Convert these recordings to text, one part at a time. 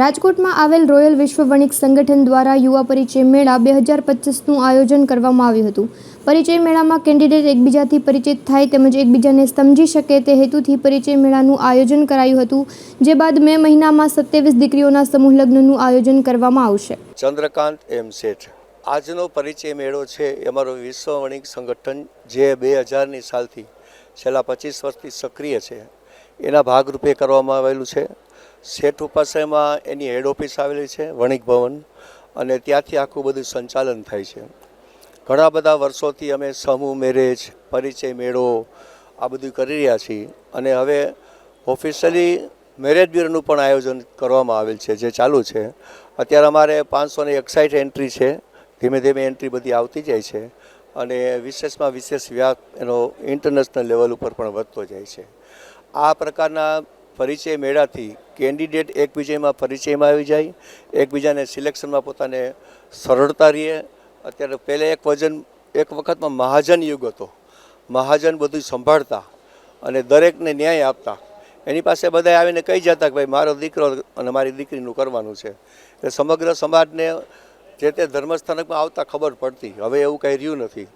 રાજકોટમાં આવેલ રોયલ વિશ્વ વણિક સંગઠન દ્વારા યુવા પરિચય મેળા બે હજાર પચીસનું આયોજન કરવામાં આવ્યું હતું. પરિચય મેળામાં કેન્ડિડેટ એકબીજાથી પરિચિત થાય તેમજ એકબીજાને સમજી શકે તે હેતુથી પરિચય મેળાનું આયોજન કરાયું હતું, જે બાદ મે મહિનામાં સત્યાવીસ દીકરીઓના સમૂહ લગ્નનું આયોજન કરવામાં આવશે. ચંદ્રકાંત એમ શેઠ. આજનો પરિચય મેળો છે એ અમારો વિશ્વ વણિક સંગઠન, જે બે હજારની સાલથી છેલ્લા પચીસ વર્ષથી સક્રિય છે. એના ભાગરૂપે કરવામાં આવેલું છે. શેઠ ઉપાશ્રયમાં એની હેડ ઓફિસ આવેલી છે, વણિક ભવન, અને ત્યાંથી આખું બધું સંચાલન થાય છે. ઘણા બધા વર્ષોથી અમે સમૂહ મેરેજ પરિચય મેળો આ બધું કરી રહ્યા છીએ. અને હવે ઓફિશિયલી મેરેજ બ્યુરોનું પણ આયોજન કરવામાં આવેલ છે, જે ચાલુ છે. અત્યારે અમારે પાંચસો ને એકસાઠ એન્ટ્રી છે. ધીમે ધીમે એન્ટ્રી બધી આવતી જાય છે. અને વિશેષમાં વિશેષ વ્યાપ એનો ઇન્ટરનેશનલ લેવલ ઉપર પણ વધતો જાય છે. આ પ્રકારના પરિચય મેળાથી કેન્ડિડેટ એકબીજામાં પરિચયમાં આવી જાય, એકબીજાને સિલેક્શનમાં પોતાને સરળતા રહે. અત્યારે પહેલે એક વજન, એક વખતમાં મહાજન યુગ હતો. મહાજન બધું સંભાળતા અને દરેકને ન્યાય આપતા. એની પાસે બધા આવીને કહી જતા કે ભાઈ, મારો દીકરો અને મારી દીકરીનું કરવાનું છે. એટલે સમગ્ર સમાજને જે તે ધર્મસ્થાનકમાં આવતા ખબર પડતી. હવે એવું કંઈ રહ્યું નથી.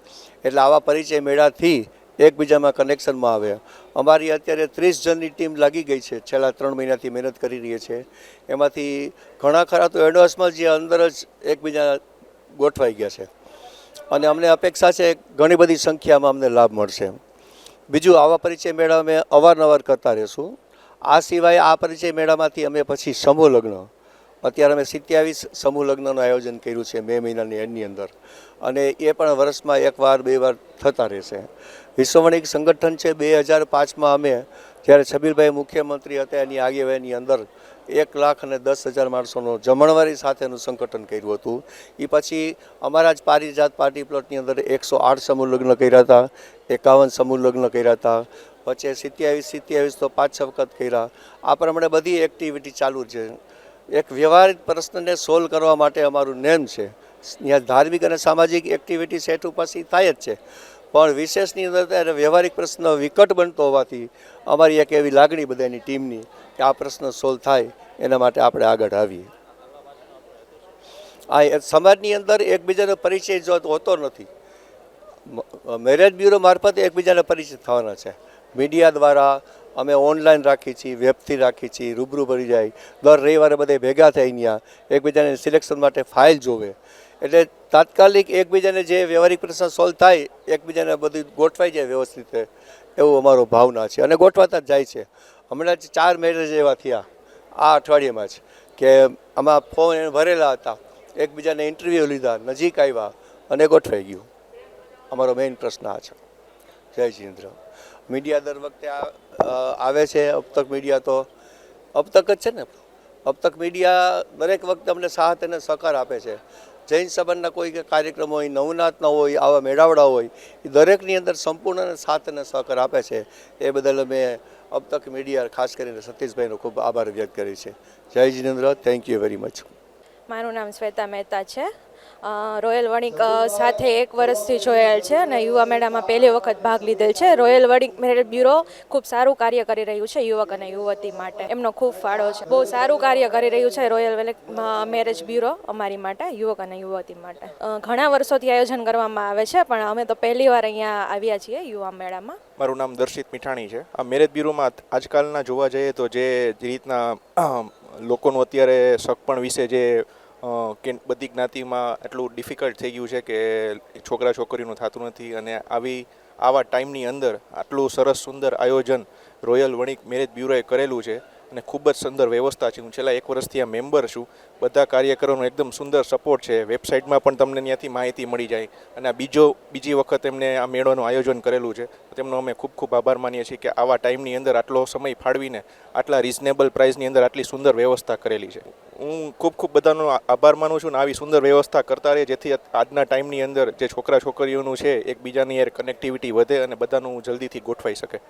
એટલે આવા પરિચય મેળાથી એકબીજામાં કનેક્શનમાં આવે. અમારી અત્યારે ત્રીસ જણની ટીમ લાગી ગઈ છે. છેલ્લા ત્રણ મહિનાથી મહેનત કરી રહી છે એમાંથી ઘણા ખરા તો એડવાન્સમાં જે અંદર જ એકબીજા ગોઠવાઈ ગયા છે. અને અમને અપેક્ષા છે ઘણી બધી સંખ્યામાં અમને લાભ મળશે. બીજું આવા પરિચય મેળા અમે અવારનવાર કરતા રહીશું. આ સિવાય આ પરિચય મેળામાંથી અમે પછી સમૂહ લગ્ન અત્યારે અમે સિત્યાવીસ સમૂહ લગ્નનું આયોજન કર્યું છે મે મહિનાની એન્ડની અંદર. અને એ પણ વર્ષમાં એકવાર બે વાર થતા રહેશે. વિશ્વવણિક સંગઠન છે. બે હજાર પાંચમાં અમે, જ્યારે છબીરભાઈ મુખ્યમંત્રી હતા, એની આગેવાનીની અંદર એક લાખ અને દસ હજાર માણસોનું જમણવારી સાથેનું સંગઠન કર્યું હતું. એ પછી અમારા જ પારિજાત પાર્ટી પ્લોટની અંદર એકસો આઠ સમૂહ લગ્ન કર્યા હતા, એકાવન સમૂહ લગ્ન કર્યા હતા. વચ્ચે સિત્યાવીસ સિત્યાવીસ તો પાંચ છ વખત કર્યા. આ પ્રમાણે બધી એક્ટિવિટી ચાલુ છે. એક વ્યવહારિક પ્રશ્નને સોલ્વ કરવા માટે અમારું નેમ છે. ત્યાં ધાર્મિક અને સામાજિક એક્ટિવિટી સેટ ઉપાસી થાય જ છે. પણ વિશેષની અંદર ત્યારે વ્યવહારિક પ્રશ્ન વિકટ બનતો હોવાથી અમારી એક એવી લાગણી બધાની ટીમની કે આ પ્રશ્ન સોલ્વ થાય, એના માટે આપણે આગળ આવીએ. આ સમાજની અંદર એકબીજાનો પરિચય જો હોતો નથી મેરેજ બ્યુરો મારફતે એકબીજાને પરિચય થવાના છે. મીડિયા દ્વારા અમે ઓનલાઈન રાખી છીએ વેબથી રાખી છીએ, રૂબરૂ ભરી જાય. દર રવિવારે બધે ભેગા થઈ અહીંયા એકબીજાને સિલેક્શન માટે ફાઇલ જોવે. એટલે તાત્કાલિક એકબીજાને જે વ્યવહારિક પ્રશ્ન સોલ્વ થાય, એકબીજાને બધું ગોઠવાઈ જાય વ્યવસ્થિત એવું અમારો ભાવના છે. અને ગોઠવાતા જ જાય છે. હમણાં જ ચાર મેરેજ એવા થયા. આ અઠવાડિયામાં જ કે આમાં ફોન ભરેલા હતા. એકબીજાને ઇન્ટરવ્યૂ લીધા, નજીક આવ્યા અને ગોઠવાઈ ગયું. અમારો મેઇન પ્રશ્ન આ છે. જય જીન્દ્ર મીડિયા દર વખતે આવે છે અબ તક મીડિયા તો. અબ તક જ છે ને. અબ તક મીડિયા દરેક વખતે અમને સાથ અને સહકાર આપે છે. જૈન સંબંધના કોઈ કાર્યક્રમ હોય, નવનાથના હોય, આવા મેળાવડા હોય, એ દરેકની અંદર સંપૂર્ણ સાથ અને સહકાર આપે છે. એ બદલ અમે અબ તક મીડિયા, ખાસ કરીને સતીશભાઈનો ખૂબ આભાર વ્યક્ત કરી છે જય Jinendra thank you very much મારું નામ શ્વેતા મહેતા છે. રોયલ વણિક સાથે એક વર્ષથી જોયેલ છે અને યુવા મેળામાં પહેલી વખત ભાગ લીધેલ છે. રોયલ વણિક મેરેજ બ્યુરો ખૂબ સારું કાર્ય કરી રહ્યું છે યુવક અને યુવતી માટે. એમનો ખૂબ ફાળો છે. બહુ સારું કાર્ય કરી રહ્યું છે રોયલ મેરેજ બ્યુરો અમારી માટે, યુવક અને યુવતી માટે. ઘણા વર્ષોથી આયોજન કરવામાં આવે છે, પણ અમે તો પહેલી વાર અહીંયા આવ્યા છીએ યુવા મેળામાં. મારું નામ દર્શિત મીઠાણી છે. આ મેરેજ બ્યુરોમાં આજકાલના જોવા જઈએ તો જે રીતના લોકોનું અત્યારે સગપણ વિશે જે કે બધી જ્ઞાતિમાં એટલું ડિફિકલ્ટ થઈ ગયું છે કે છોકરા છોકરીનું થતું નથી અને આવી, આવા ટાઈમની અંદર આટલું સરસ સુંદર આયોજન રોયલ વણિક મેરેજ બ્યુરોએ કરેલું છે. અને ખૂબ જ સુંદર વ્યવસ્થા છે. હું છેલ્લા એક વર્ષથી આ મેમ્બર છું. બધા કાર્યકરોનો એકદમ સુંદર સપોર્ટ છે. વેબસાઇટમાં પણ તમને ત્યાંથી માહિતી મળી જાય. અને આ બીજો, બીજી વખત એમને આ મેળોનું આયોજન કરેલું છે. તેમનો અમે ખૂબ ખૂબ આભાર માનીએ છીએ કે આવા ટાઈમની અંદર આટલો સમય ફાળવીને આટલા રિઝનેબલ પ્રાઇસની અંદર આટલી સુંદર વ્યવસ્થા કરેલી છે. હું ખૂબ ખૂબ બધાનો આભાર માનું છું ને આવી સુંદર વ્યવસ્થા કરતા રહે જેથી આજના ટાઈમની અંદર જે છોકરા છોકરીઓનું છે, એકબીજાની યાર કનેક્ટિવિટી વધે અને બધાનું જલ્દીથી ગોઠવાઈ શકે.